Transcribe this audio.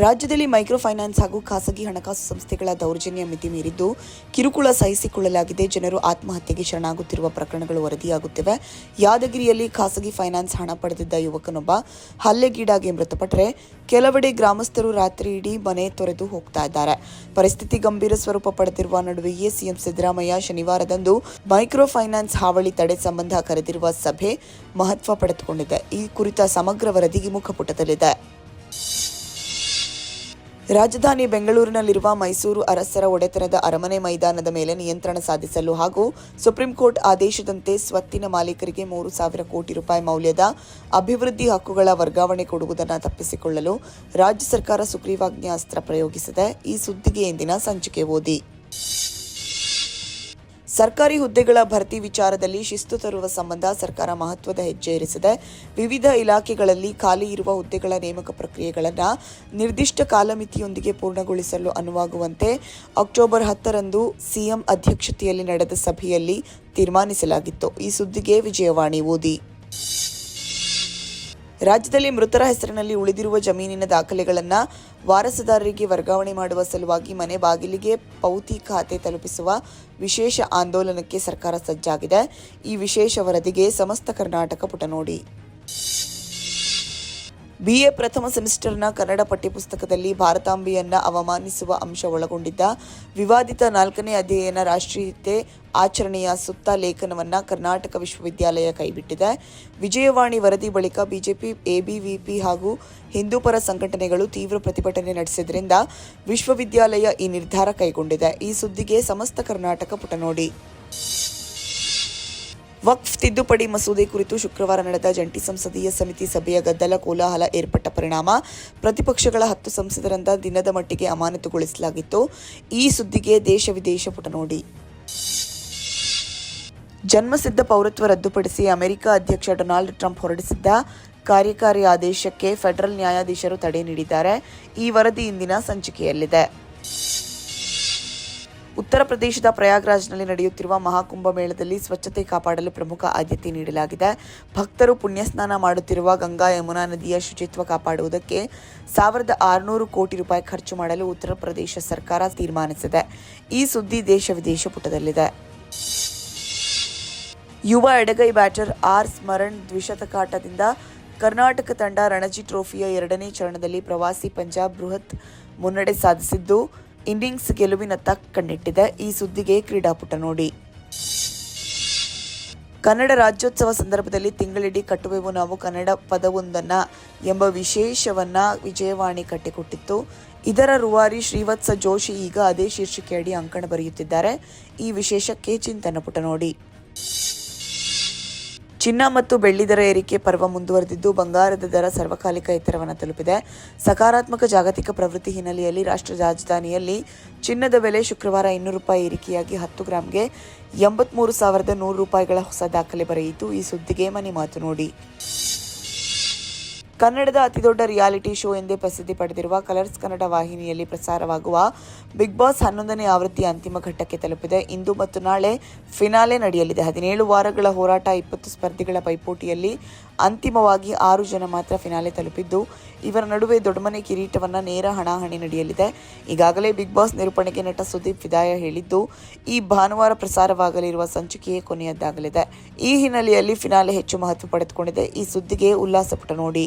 ರಾಜ್ಯದಲ್ಲಿ micro finance ಹಾಗೂ ಖಾಸಗಿ ಹಣಕಾಸು ಸಂಸ್ಥೆಗಳ ದೌರ್ಜನ್ಯ ಮಿತಿ ಮೀರಿದ್ದು, ಕಿರುಕುಳ ಸಹಿಸಿಕೊಳ್ಳಲಾಗಿದೆ. ಜನರು ಆತ್ಮಹತ್ಯೆಗೆ ಶರಣಾಗುತ್ತಿರುವ ಪ್ರಕರಣಗಳು ವರದಿಯಾಗುತ್ತಿವೆ. ಯಾದಗಿರಿಯಲ್ಲಿ ಖಾಸಗಿ ಫೈನಾನ್ಸ್ ಹಣ ಪಡೆದಿದ್ದ ಯುವಕನೊಬ್ಬ ಹಲ್ಲೆಗೀಡಾಗಿ ಮೃತಪಟ್ಟರೆ ಕೆಲವೆಡೆ ಗ್ರಾಮಸ್ಥರು ರಾತ್ರಿ ಇಡೀ ಮನೆ ತೊರೆದು ಹೋಗ್ತಾ ಇದ್ದಾರೆ. ಪರಿಸ್ಥಿತಿ ಗಂಭೀರ ಸ್ವರೂಪ ಪಡೆದಿರುವ ನಡುವೆಯೇ ಸಿಎಂ ಸಿದ್ದರಾಮಯ್ಯ ಶನಿವಾರದಂದು ಮೈಕ್ರೋ ಫೈನಾನ್ಸ್ ಹಾವಳಿ ತಡೆ ಸಂಬಂಧ ಕರೆದಿರುವ ಸಭೆ ಮಹತ್ವ ಪಡೆದುಕೊಂಡಿದೆ. ಈ ಕುರಿತ ಸಮಗ್ರ ವರದಿಗೆ ಮುಖಪುಟದಲ್ಲಿದೆ. ರಾಜಧಾನಿ ಬೆಂಗಳೂರಿನಲ್ಲಿರುವ ಮೈಸೂರು ಅರಸರ ಒಡೆತನದ ಅರಮನೆ ಮೈದಾನದ ಮೇಲೆ ನಿಯಂತ್ರಣ ಸಾಧಿಸಲು ಹಾಗೂ ಸುಪ್ರೀಂ ಕೋರ್ಟ್ ಆದೇಶದಂತೆ ಸ್ವತ್ತಿನ ಮಾಲೀಕರಿಗೆ ಮೂರು ಸಾವಿರ ಕೋಟಿ ರೂಪಾಯಿ ಮೌಲ್ಯದ ಅಭಿವೃದ್ಧಿ ಹಕ್ಕುಗಳ ವರ್ಗಾವಣೆ ಕೊಡುವುದನ್ನು ತಪ್ಪಿಸಿಕೊಳ್ಳಲು ರಾಜ್ಯ ಸರ್ಕಾರ ಸುಗ್ರೀವಾಜ್ಞೆ ಅಸ್ತ್ರ ಪ್ರಯೋಗಿಸಿದೆ. ಈ ಸುದ್ದಿಗೆ ಇಂದಿನ ಸಂಚಿಕೆ ಓದಿ. ಸರ್ಕಾರಿ ಹುದ್ದೆಗಳ ಭರ್ತಿ ವಿಚಾರದಲ್ಲಿ ಶಿಸ್ತು ತರುವ ಸಂಬಂಧ ಸರ್ಕಾರ ಮಹತ್ವದ ಹೆಜ್ಜೆ ಇರಿಸಿದೆ. ವಿವಿಧ ಇಲಾಖೆಗಳಲ್ಲಿ ಖಾಲಿ ಇರುವ ಹುದ್ದೆಗಳ ನೇಮಕ ಪ್ರಕ್ರಿಯೆಗಳನ್ನು ನಿರ್ದಿಷ್ಟ ಕಾಲಮಿತಿಯೊಂದಿಗೆ ಪೂರ್ಣಗೊಳಿಸಲು ಅನುವಾಗುವಂತೆ ಅಕ್ಟೋಬರ್ ಹತ್ತರಂದು ಸಿಎಂ ಅಧ್ಯಕ್ಷತೆಯಲ್ಲಿ ನಡೆದ ಸಭೆಯಲ್ಲಿ ತೀರ್ಮಾನಿಸಲಾಗಿತ್ತು. ಈ ಸುದ್ದಿಗೆ ವಿಜಯವಾಣಿ ಓದಿ. ರಾಜ್ಯದಲ್ಲಿ ಮೃತರ ಹೆಸರಿನಲ್ಲಿ ಉಳಿದಿರುವ ಜಮೀನಿನ ದಾಖಲೆಗಳನ್ನು ವಾರಸುದಾರರಿಗೆ ವರ್ಗಾವಣೆ ಮಾಡುವ ಸಲುವಾಗಿ ಮನೆ ಬಾಗಿಲಿಗೆ ಪೌತಿ ಖಾತೆ ತಲುಪಿಸುವ ವಿಶೇಷ ಆಂದೋಲನಕ್ಕೆ ಸರ್ಕಾರ ಸಜ್ಜಾಗಿದೆ. ಈ ವಿಶೇಷ ವರದಿಗೆ ಸಮಸ್ತ ಕರ್ನಾಟಕ ಪುಟ ನೋಡಿ ಬಿಎ ಪ್ರಥಮ ಸೆಮಿಸ್ಟರ್ನ ಕನ್ನಡ ಪಠ್ಯಪುಸ್ತಕದಲ್ಲಿ ಭಾರತಾಂಬೆಯನ್ನ ಅವಮಾನಿಸುವ ಅಂಶ ಒಳಗೊಂಡಿದ್ದ ವಿವಾದಿತ ನಾಲ್ಕನೇ ಅಧ್ಯಯನ ರಾಷ್ಟ್ರೀಯತೆ ಆಚರಣೆಯ ಸುತ್ತ ಲೇಖನವನ್ನ ಕರ್ನಾಟಕ ವಿಶ್ವವಿದ್ಯಾಲಯ ಕೈಬಿಟ್ಟಿದೆ. ವಿಜಯವಾಣಿ ವರದಿ ಬಳಿಕ ಬಿಜೆಪಿ, ಎಬಿವಿಪಿ ಹಾಗೂ ಹಿಂದೂಪರ ಸಂಘಟನೆಗಳು ತೀವ್ರ ಪ್ರತಿಭಟನೆ ನಡೆಸಿದ್ರಿಂದ ವಿಶ್ವವಿದ್ಯಾಲಯ ಈ ನಿರ್ಧಾರ ಕೈಗೊಂಡಿದೆ. ಈ ಸುದ್ದಿಗೆ ಸಮಸ್ತ ಕರ್ನಾಟಕ ಪುಟ ನೋಡಿ ವಕ್ಫ್ ತಿದ್ದುಪಡಿ ಮಸೂದೆ ಕುರಿತು ಶುಕ್ರವಾರ ನಡೆದ ಜಂಟಿ ಸಂಸದೀಯ ಸಮಿತಿ ಸಭೆಯ ಗದ್ದಲ ಕೋಲಾಹಲ ಏರ್ಪಟ್ಟ ಪರಿಣಾಮ. ಪ್ರತಿಪಕ್ಷಗಳ ಹತ್ತು ಸಂಸದರಿಂದ ದಿನದ ಮಟ್ಟಿಗೆ ಅಮಾನತುಗೊಳಿಸಲಾಗಿತ್ತು. ಈ ಸುದ್ದಿಗೆ ದೇಶ ವಿದೇಶ ಪುಟ ನೋಡಿ. ಜನ್ಮಸಿದ್ಧ ಪೌರತ್ವ ರದ್ದುಪಡಿಸಿ ಅಮೆರಿಕ ಅಧ್ಯಕ್ಷ ಡೊನಾಲ್ಡ್ ಟ್ರಂಪ್ ಹೊರಡಿಸಿದ್ದ ಕಾರ್ಯಕಾರಿ ಆದೇಶಕ್ಕೆ ಫೆಡರಲ್ ನ್ಯಾಯಾಧೀಶರು ತಡೆ ನೀಡಿದ್ದಾರೆ. ಈ ವರದಿ ಇಂದಿನ ಸಂಚಿಕೆಯಲ್ಲಿದೆ. ಉತ್ತರ ಪ್ರದೇಶದ ಪ್ರಯಾಗ್ರಾಜ್ನಲ್ಲಿ ನಡೆಯುತ್ತಿರುವ ಮಹಾಕುಂಭ ಮೇಳದಲ್ಲಿ ಸ್ವಚ್ಛತೆ ಕಾಪಾಡಲು ಪ್ರಮುಖ ಆದ್ಯತೆ ನೀಡಲಾಗಿದೆ. ಭಕ್ತರು ಪುಣ್ಯಸ್ನಾನ ಮಾಡುತ್ತಿರುವ ಗಂಗಾ ಯಮುನಾ ನದಿಯ ಶುಚಿತ್ವ ಕಾಪಾಡುವುದಕ್ಕೆ ಸಾವಿರದ ಆರುನೂರು ಕೋಟಿ ರೂಪಾಯಿ ಖರ್ಚು ಮಾಡಲು ಉತ್ತರ ಪ್ರದೇಶ ಸರ್ಕಾರ ತೀರ್ಮಾನಿಸಿದೆ. ಈ ಸುದ್ದಿ ದೇಶ ವಿದೇಶ ಪುಟದಲ್ಲಿದೆ. ಯುವ ಎಡಗೈ ಬ್ಯಾಟರ್ ಆರ್ ಸ್ಮರಣ್ ದ್ವಿಶತಕಾಟದಿಂದ ಕರ್ನಾಟಕ ತಂಡ ರಣಜಿ ಟ್ರೋಫಿಯ ಎರಡನೇ ಚರಣದಲ್ಲಿ ಪ್ರವಾಸಿ ಪಂಜಾಬ್ ಬೃಹತ್ ಮುನ್ನಡೆ ಸಾಧಿಸಿದ್ದು ಇನ್ನಿಂಗ್ಸ್ ಗೆಲುವಿನತ್ತ ಕಣ್ಣಿಟ್ಟಿದೆ ಈ ಸುದ್ದಿಗೆ ಕ್ರೀಡಾಪುಟ ನೋಡಿ. ಕನ್ನಡ ರಾಜ್ಯೋತ್ಸವ ಸಂದರ್ಭದಲ್ಲಿ ತಿಂಗಳಿಡೀ ಕಟ್ಟುವೆವು. ನಾವು ಕನ್ನಡ ಪದವೊಂದನ್ನು ಎಂಬ ವಿಶೇಷವನ್ನ ವಿಜಯವಾಣಿ ಕಟ್ಟಿಕೊಟ್ಟಿತ್ತು. ಇದರ ರೂವಾರಿ ಶ್ರೀವತ್ಸ ಜೋಶಿ ಈಗ ಅದೇ ಶೀರ್ಷಿಕೆಯಡಿ ಅಂಕಣ ಬರೆಯುತ್ತಿದ್ದಾರೆ. ಈ ವಿಶೇಷಕ್ಕೆ ಚಿಂತನ ಪುಟ ನೋಡಿ. ಚಿನ್ನ ಮತ್ತು ಬೆಳ್ಳಿ ದರ ಏರಿಕೆ ಪರ್ವ ಮುಂದುವರೆದಿದ್ದು ಬಂಗಾರದ ದರ ಸರ್ವಕಾಲಿಕ ಎತ್ತರವನ್ನು ತಲುಪಿದೆ. ಸಕಾರಾತ್ಮಕ ಜಾಗತಿಕ ಪ್ರವೃತ್ತಿ ಹಿನ್ನೆಲೆಯಲ್ಲಿ ರಾಷ್ಟ್ರ ರಾಜಧಾನಿಯಲ್ಲಿ ಚಿನ್ನದ ಬೆಲೆ ಶುಕ್ರವಾರ ಇನ್ನೂರು ರೂಪಾಯಿ ಏರಿಕೆಯಾಗಿ ಹತ್ತು ಗ್ರಾಂಗೆ ಎಂಬತ್ಮೂರು ಸಾವಿರದ ನೂರು ರೂಪಾಯಿಗಳ ಹೊಸ ದಾಖಲೆ ಬರೆಯಿತು. ಈ ಸುದ್ದಿಗೆ ಮನೆ ಮಾತು ನೋಡಿ. ಕನ್ನಡದ ಅತಿದೊಡ್ಡ ರಿಯಾಲಿಟಿ ಶೋ ಎಂದೇ ಪ್ರಸಿದ್ಧಿ ಪಡೆದಿರುವ ಕಲರ್ಸ್ ಕನ್ನಡ ವಾಹಿನಿಯಲ್ಲಿ ಪ್ರಸಾರವಾಗುವ ಬಿಗ್ ಬಾಸ್ ಹನ್ನೊಂದನೇ ಆವೃತ್ತಿ ಅಂತಿಮ ಘಟ್ಟಕ್ಕೆ ತಲುಪಿದೆ. ಇಂದು ಮತ್ತು ನಾಳೆ ಫಿನಾಲೆ ನಡೆಯಲಿದೆ. ಹದಿನೇಳು ವಾರಗಳ ಹೋರಾಟ, ಇಪ್ಪತ್ತು ಸ್ಪರ್ಧಿಗಳ ಪೈಪೋಟಿಯಲ್ಲಿ ಅಂತಿಮವಾಗಿ ಆರು ಜನ ಮಾತ್ರ ಫಿನಾಲೆ ತಲುಪಿದ್ದು, ಇವರ ನಡುವೆ ದೊಡ್ಡಮನೆ ಕಿರೀಟವನ್ನು ನೇರ ಹಣಾಹಣಿ ನಡೆಯಲಿದೆ. ಈಗಾಗಲೇ ಬಿಗ್ ಬಾಸ್ ನಿರೂಪಣೆಗೆ ನಟ ಸುದೀಪ್ ವಿದಾಯ ಹೇಳಿದ್ದು, ಈ ಭಾನುವಾರ ಪ್ರಸಾರವಾಗಲಿರುವ ಸಂಚಿಕೆಯೇ ಕೊನೆಯದ್ದಾಗಲಿದೆ. ಈ ಹಿನ್ನೆಲೆಯಲ್ಲಿ ಫಿನಾಲೆ ಹೆಚ್ಚು ಮಹತ್ವ ಪಡೆದುಕೊಂಡಿದೆ. ಈ ಸುದ್ದಿಗೆ ಉಲ್ಲಾಸ ಪುಟ ನೋಡಿ.